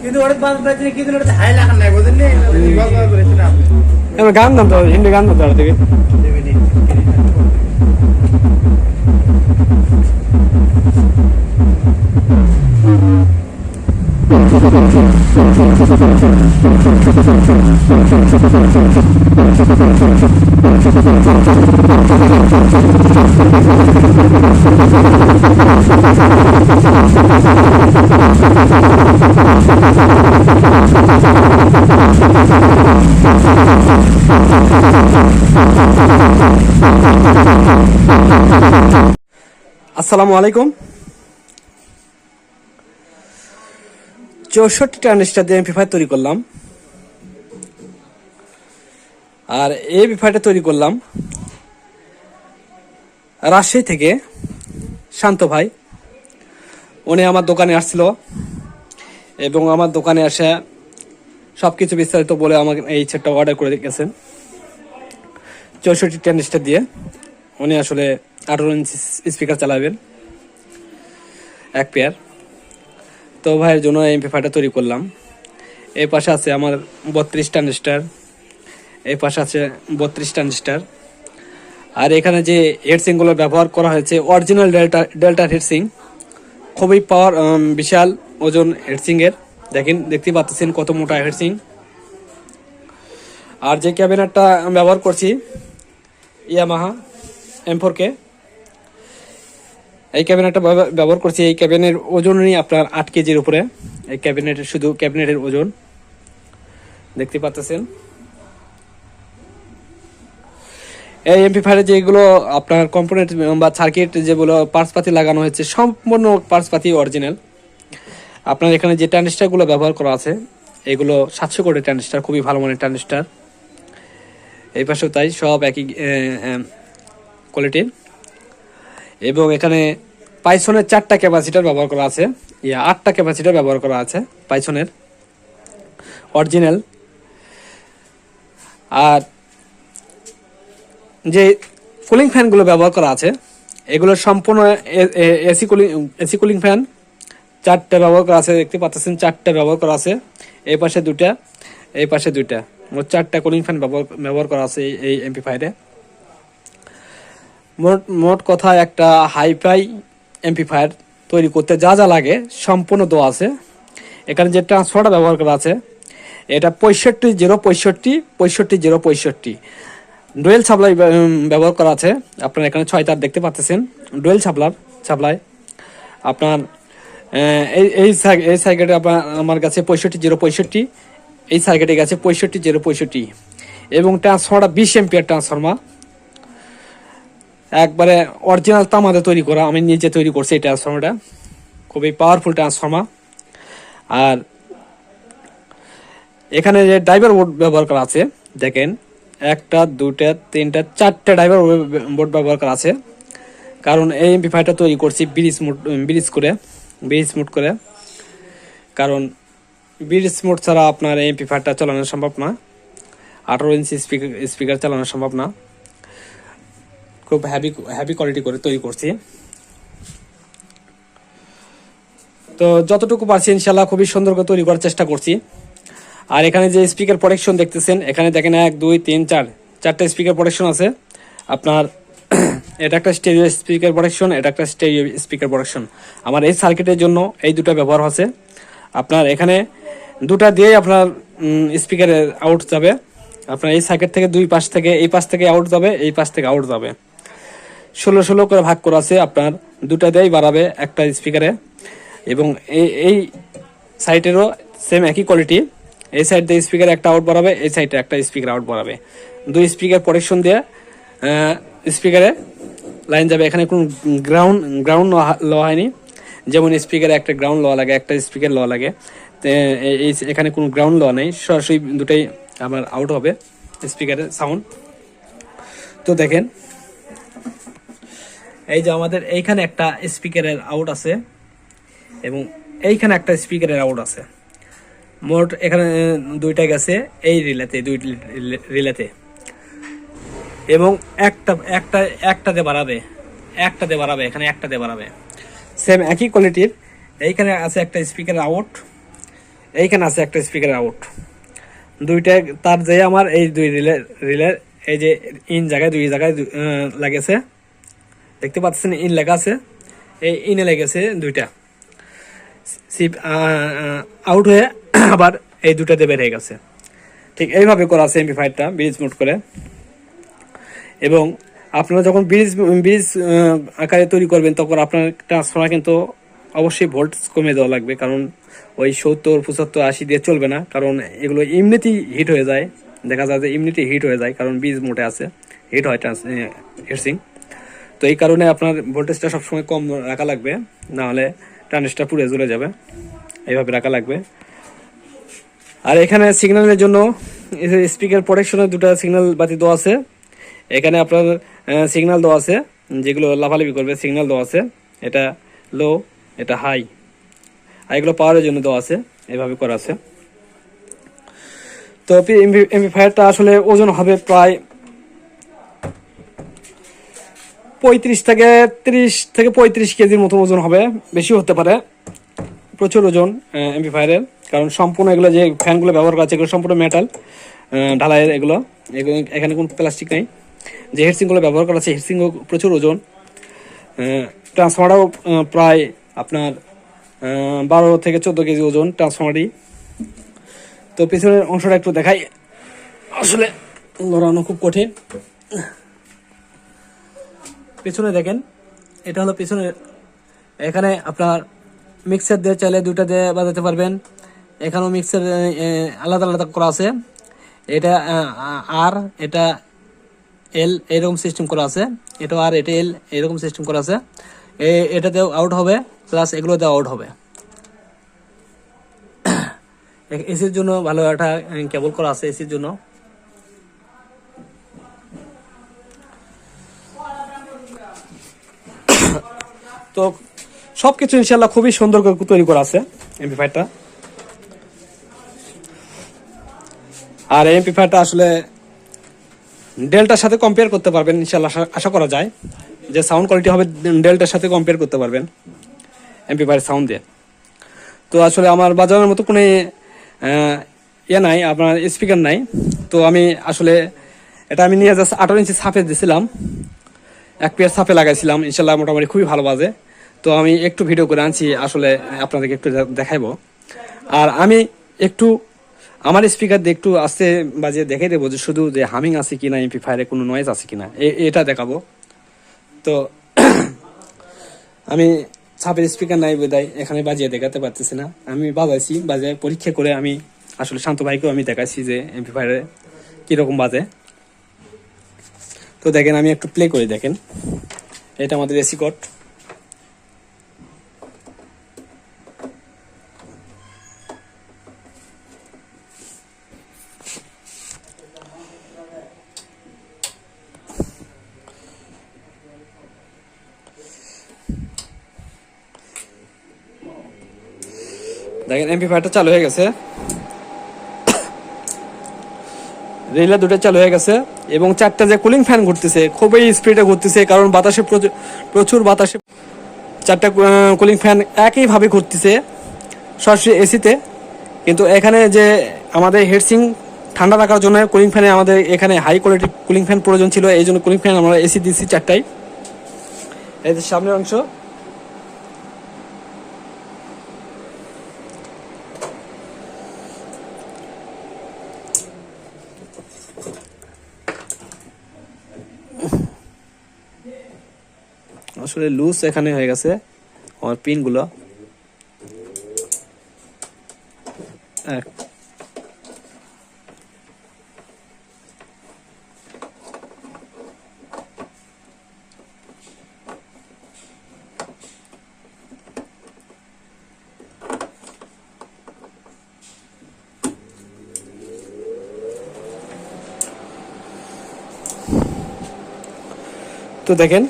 চলবে কিন্তু ওটা বাদ পাচ্ছি না কিন্তু ওটা হাই লাগান নাই বুঝলেন গল্প করেছেন আপনি এবার গান গান তো হিন্দি গান তো থেকে আসসালামু আলাইকুম চৌষট্টি ট্রানজিস্টার দিয়ে এমপি তৈরি করলাম। আর এই এমপিফাইটা তৈরি করলাম রাজশাহী থেকে শান্ত ভাই। উনি আমার দোকানে আসছিল এবং আমার দোকানে এসে সব কিছু বিস্তারিত বলে আমাকে এই সেটটা অর্ডার করে গেছেন। চৌষট্টি ট্রানজিস্টার দিয়ে উনি আসলে আঠারো ইঞ্চি স্পিকার চালাবেন। এক পেয়ার তো ভাইয়ের জন্য এমপি পেপারটা তৈরি করলাম। এই পাশে আছে আমার বত্রিশ ট্রানজিস্টার এই পাশে আছে বত্রিশ ট্রানজিস্টার আর এখানে যে হেডসিংগুলো ব্যবহার করা হয়েছে অরিজিনাল ডেল্টা ডেল্টা হেডসিং খুবই পাওয়ার বিশাল ওজন হেডসিংয়ের দেখেন দেখতে পাচ্ছেন কত মোটা হেডসিং আর যে ক্যাবিনেটটা ব্যবহার করছি, ইয়ামাহা এম ফোর কে এই ক্যাবিনেটটা ব্যব- ব্যবহার করছি, এই ক্যাবিনের ওজনই আপনার আট কেজির উপরে। এই ক্যাবিনেটের শুধু ক্যাবিনেটের ওজন। দেখতে পাচ্ছেন? এই এমপি ফায়ারে যেগুলো আপনার কম্পোনেন্ট বা সার্কিট যেগুলো পার্টসপাতি লাগানো হয়েছে, সম্পূর্ণ পার্টসপাতি অরিজিনাল আপনার এখানে যে ট্রানজিস্টারগুলো ব্যবহার করা আছে, এগুলো সাতশো কোটি ট্রানজিস্টার খুবই ভালো মানের ট্রানজিস্টার এই পাশেও তাই সব একই কোয়ালিটির এবং এখানে পাইথনের চারটা ক্যাপাসিটার ব্যবহার করা আছে। ইয়া, আটটা ক্যাপাসিটার ব্যবহার করা আছে পাইথনের অরিজিনাল আর যে কুলিং ফ্যানগুলো ব্যবহার করা আছে, এগুলো সম্পূর্ণ AC cooling AC cooling fan চারটে ব্যবহার করা আছে, দেখতে পাচ্ছেন চারটে ব্যবহার করা আছে। এই পাশে দুটা এই পাশে দুইটা। মোট চারটা কুলিং ফ্যান ব্যবহার ব্যবহার করা আছে এই- এমপি ফাইভে মোট মোট কথা একটা হাইফাই এমপিফায়ার তৈরি করতে যা যা লাগে, সম্পূর্ণ দেওয়া আছে। এখানে যে ট্রান্সফারটা ব্যবহার করা আছে, এটা পঁয়ষট্টি জিরো পঁয়ষট্টি পঁয়ষট্টি জিরো পঁয়ষট্টি। ডুয়েল সাপ্লাই ব্যবহার করা আছে। আপনার এখানে ছয় তার দেখতে পাচ্ছেন। ডুয়েল সাপ্লার সাপ্লাই আপনার এই এই এই সার্কিটে আপনার, আমার কাছে পঁয়ষট্টি জিরো পঁয়ষট্টি, এই সার্কিটে গেছে পঁয়ষট্টি জিরো পঁয়ষট্টি। এবং ট্রান্সফারটা বিশ এমপিয়ার ট্রান্সফর্মার একবারে অরিজিনাল তামাতে তৈরি করা, আমি নিজে তৈরি করছি এই ট্রান্সফর্মারটা খুবই পাওয়ারফুল ট্রান্সফর্মার আর এখানে যে ড্রাইভার বোর্ড ব্যবহার করা আছে, দেখেন, একটা দুটা তিনটা, চারটা ড্রাইভার বোর্ড ব্যবহার করা আছে। কারণ এই এমপি ফাইভটা তৈরি করছি ব্রিজ মোড ব্রিজ করে ব্রিজ মোড করে। কারণ ব্রিজ মোড ছাড়া আপনার এই এমপি ফাইভটা চালানো সম্ভব না। আঠারো ইঞ্চি স্পিকার স্পিকার চালানো সম্ভব না। খুব হ্যাভি হ্যাভি কোয়ালিটি করে তৈরি করছি। তো যতটুকু পারছি ইনশাল্লাহ খুবই সুন্দর করে তৈরি করার চেষ্টা করছি। আর এখানে যে স্পিকার প্রোটেকশন দেখতেছেন, এখানে দেখেন এক, দুই, তিন, চার, চারটে স্পিকার প্রোটেকশন আছে। আপনার এটা একটা স্টেরিও স্পিকার প্রোটেকশন এটা একটা স্টেরিও স্পিকার প্রোটেকশন আমার এই সার্কিটের জন্য এই দুটো ব্যবহার আছে আপনার এখানে দুটা দিয়েই আপনার স্পিকারের আউট যাবে। আপনার এই সার্কিট থেকে দুই পাশ থেকে, এই পাশ থেকে আউট যাবে, এই পাশ থেকে আউট যাবে। ষোলো ষোলো করে ভাগ করা আছে, আপনার দুটা দিয়েই বাড়াবে একটা স্পিকারে এবং এই এই সাইটেরও সেম একই কোয়ালিটি এই সাইড দিয়ে স্পিকারে একটা আউট বাড়াবে, এই সাইডে একটা স্পিকার আউট বাড়াবে। দুই স্পিকার প্রোটেকশন দিয়ে স্পিকারে লাইন যাবে। এখানে কোনো গ্রাউন্ড গ্রাউন্ড লওয়া হয়নি। যেমন স্পিকারে একটা গ্রাউন্ড ল লাগে, একটা স্পিকার ল লাগে। এই- এখানে কোনো গ্রাউন্ড লওয়া নেই। সরাসরি দুটাই আমার আউট হবে স্পিকারের সাউন্ড তো দেখেন এই যে আমাদের এইখানে একটা স্পিকারের আউট আছে, এবং এইখানে একটা স্পিকারের আউট আছে। মোট এখানে দুইটা গেছে, এই রিলেতে দুই রিলেতে এবং একটা একটা একটাতে বাড়াবে একটাতে বাড়াবে, এখানে একটাতে বাড়াবে। সেম একই কোয়ালিটির এইখানে আছে একটা স্পিকার আউট এইখানে আছে একটা স্পিকার আউট দুইটা তার যে আমার এই দুই রিলে রিলের এই যে ইন জায়গায়, দুই জায়গায় লাগেছে। দেখতে পাচ্ছেন, ইন লেখা আছে। এই ইনে লেগেছে দুইটা। সিপ আউট হয়ে আবার এই দুটাতে বের হয়ে গেছে। ঠিক এইভাবে করা আছে এমপি ফাইভটা ব্রিজ মোড করে। এবং আপনারা যখন ব্রিজ ব্রিজ আকারে তৈরি করবেন, তখন আপনার ট্রান্সফর্মার কিন্তু অবশ্যই ভোল্ট কমে দেওয়া লাগবে। কারণ ওই সত্তর, পঁচাত্তর, আশি দিয়ে চলবে না। কারণ এগুলো এমনিতেই হিট হয়ে যায়। দেখা যায় যে এমনিতেই হিট হয়ে যায়, কারণ ব্রিজ মোটে আছে। হিট হয় ট্রান্স হিটসিং তো এই কারণে আপনার ভোল্টেজটা সবসময় কম রাখা লাগবে, নাহলে ট্রানজিস্টার পুড়ে জ্বলে যাবে। এইভাবে রাখা লাগবে। আর এখানে সিগন্যালের জন্য স্পিকার প্রোটেকশনের দুটো সিগন্যাল বাতি দেওয়া আছে। এখানে আপনার সিগন্যাল দেওয়া আছে, যেগুলো লাফালাফি করবে সিগন্যাল দেওয়া আছে। এটা লো এটা হাই আর এগুলো পাওয়ারের জন্য দেওয়া আছে, এভাবে করা আছে। তো এমপি ফায়ারটা আসলে ওজন হবে প্রায় পঁয়ত্রিশ থেকে তিরিশ থেকে পঁয়ত্রিশ কেজির মতো ওজন হবে বেশি হতে পারে। প্রচুর ওজন এমপি ফায়ারের কারণ সম্পূর্ণ এগুলো যে ফ্যানগুলো ব্যবহার করা আছে, এগুলো সম্পূর্ণ মেটাল ঢালাইয়ের এগুলো। এগুলো এখানে কোনো প্লাস্টিক নেই। যে হেডসিংগুলো ব্যবহার করা আছে হেডসিংও প্রচুর ওজন। ট্রান্সফর্মারও প্রায় আপনার বারো থেকে চোদ্দ কেজি ওজন ট্রান্সফর্মারই তো পিছনের অংশটা একটু দেখাই। আসলে লড়ানো খুব কঠিন। পিছনে দেখেন, এটা হলো পিছনে, এখানে আপনার মিক্সার দিয়ে চাইলে দুইটা দিয়ে বাজাতে পারবেন। এখানেও মিক্সার আলাদা আলাদা করা আছে। এটা আর, এটা এল এরকম সিস্টেম করা আছে। এটা আর, এটা এল এরকম সিস্টেম করা আছে। এটাতেও আউট হবে প্লাস এগুলোতে আউট হবে। এসির জন্য ভালো একটা কেবল করা আছে, এসির জন্য। তো সবকিছু ইনশাল্লাহ খুবই সুন্দর করে তৈরি করা আছে এমপি ফাইভটা আর এমপি ফাইভটা আসলে ডেলটার সাথে কম্পেয়ার করতে পারবেন ইনশাল্লাহ আশা- করা যায়। যে সাউন্ড কোয়ালিটি হবে ডেলটার সাথে কম্পেয়ার করতে পারবেন এমপি ফাইভ সাউন্ড দিয়ে। তো আসলে আমার বাজানোর মতো কোনো ইয়ে নাই, আপনার স্পিকার নাই। তো আমি আসলে এটা আমি নিয়ে জাস্ট আঠারো ইঞ্চি ছাপে দিয়েছিলাম এক পেয়ার ছাপে লাগাইছিলাম, ইনশাল্লাহ মোটামুটি খুবই ভালো বাজে। তো আমি একটু ভিডিও করে আনছি, আসলে আপনাদেরকে একটু দেখাইবো। আর আমি একটু, আমার স্পিকার দিয়ে একটু আস্তে বাজে দেখাই দেবো যে শুধু যে হামিং আছে কি না এমপি ফায়ারে কোনো নয়েজ আছে কিনা। এ- এটা দেখাবো। তো আমি ছাপের স্পিকার নাই বোধহয় এখানে বাজিয়ে দেখাতে পারতেছি না। আমি বাজাইছি, বাজায় পরীক্ষা করে আমি আসলে শান্ত ভাইকেও আমি দেখাইছি যে এমপি ফায়ারে কীরকম বাজে। তো দেখেন, আমি একটু প্লে করে, দেখেন। এটা আমাদের এসি কোড দেখেন এমপি ফাইভটা চালু হয়ে গেছে। রিলে দুটো চালু হয়ে গেছে এবং চারটা যে কুলিং ফ্যান ঘুরতেছে, খুবই স্পিডে ঘুরতেছে, কারণ বাতাসে প্রচুর- বাতাসে চারটা কুলিং ফ্যান একইভাবে ঘুরতেছে সরাসরি এসিতে। কিন্তু এখানে যে আমাদের হেডসিং ঠান্ডা রাখার জন্য কুলিং ফ্যানে আমাদের এখানে হাই কোয়ালিটির কুলিং ফ্যান প্রয়োজন ছিল, এই জন্য কুলিং ফ্যান আমরা এসি দিচ্ছি চারটাই এই যে সামনের অংশ। আসলে লুজ এখানে হয়ে গেছে আমার পিনগুলো এক। তো দেখেন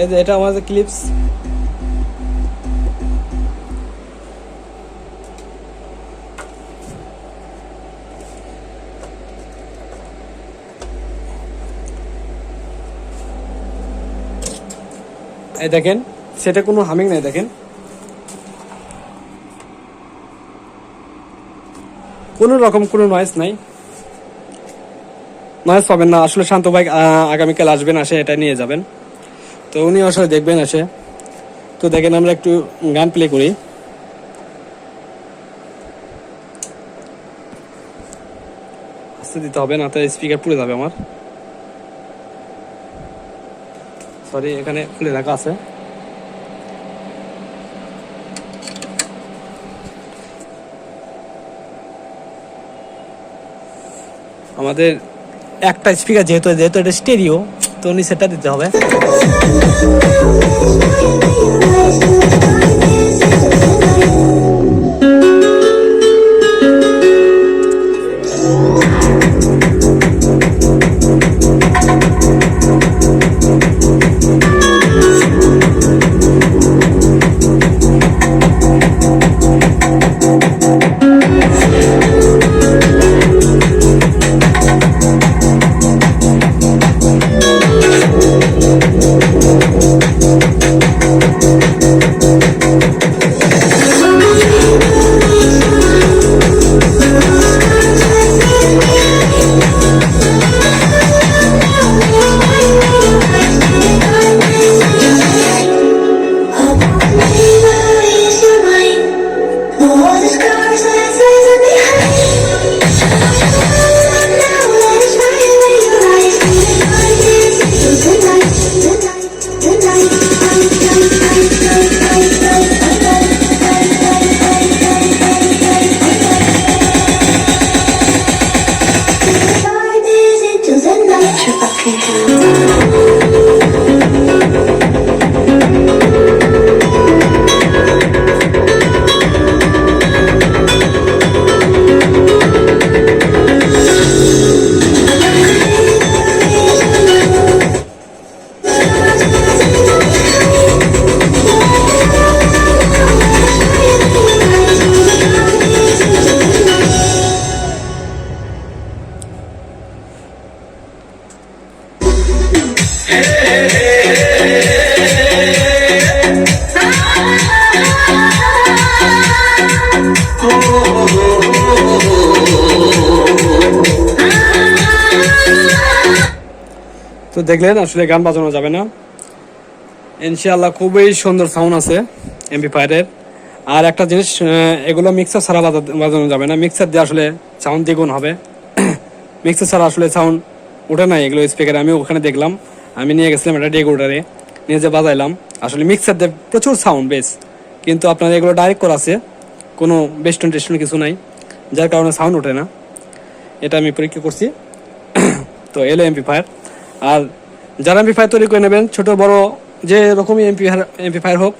এই যে এটা আমাদের ক্লিপস এই দেখেন সেটা কোনো হামিং নাই দেখেন। কোনো রকম কোনো নয়েস নাই। নয়েস পাবেন না আসলে শান্ত আহ, আগামীকাল আসবেন আসে এটা নিয়ে যাবেন। তো উনি আসলে দেখবেন আসে তো দেখেন আমরা একটু গান প্লে করি। আস্তে দিতে হবে না, তো স্পিকার পুড়ে যাবে আমার। সরি এখানে খুলে রাখা আছে। আমাদের একটা স্পিকার যেহেতু যেহেতু এটা স্টেরিও তো উনি সেটা দিতে হবে। দেখলেন, আসলে গান বাজানো যাবে না। ইনশাআল্লাহ খুবই সুন্দর সাউন্ড আছে এমপি ফায়ারের আর একটা জিনিস এগুলো মিক্সার ছাড়া বাজানো যাবে না। মিক্সার দিয়ে আসলে সাউন্ড দ্বিগুণ হবে। মিক্সার ছাড়া আসলে সাউন্ড ওঠে না এগুলো স্পিকারে আমি ওখানে দেখলাম, আমি নিয়ে গেছিলাম এটা রেগুলারে নিয়ে যে বাজাইলাম, আসলে মিক্সার দিয়ে প্রচুর সাউন্ড বেশ কিন্তু আপনার এগুলো ডাইরেক্ট করা আছে, কোনো বেস্টন টেস্টন কিছু নাই, যার কারণে সাউন্ড ওঠে না। এটা আমি পরীক্ষা করছি। তো এলো এমপি ফায়ার আর যারা এমপি ফায়ার তৈরি করে নেবেন, ছোট, বড়, যে রকমই এমপি ফায়ার হোক,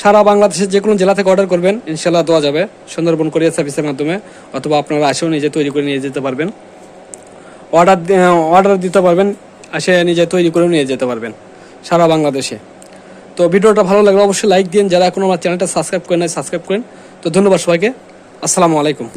সারা বাংলাদেশের যে কোনো জেলা থেকে অর্ডার করবেন ইনশাল্লাহ দেওয়া যাবে। সুন্দরবন কোরিয়ার সার্ভিসের মাধ্যমে, অথবা আপনারা আসেও নিজে তৈরি করে নিয়ে যেতে পারবেন। অর্ডার অর্ডার দিতে পারবেন, আসে নিজে তৈরি করে নিয়ে যেতে পারবেন, সারা বাংলাদেশে। তো ভিডিওটা ভালো লাগলে অবশ্যই লাইক দিন, যারা এখনও আমার চ্যানেলটা সাবস্ক্রাইব করেন নাই সাবস্ক্রাইব করেন। তো ধন্যবাদ সবাইকে। আসসালামু আলাইকুম।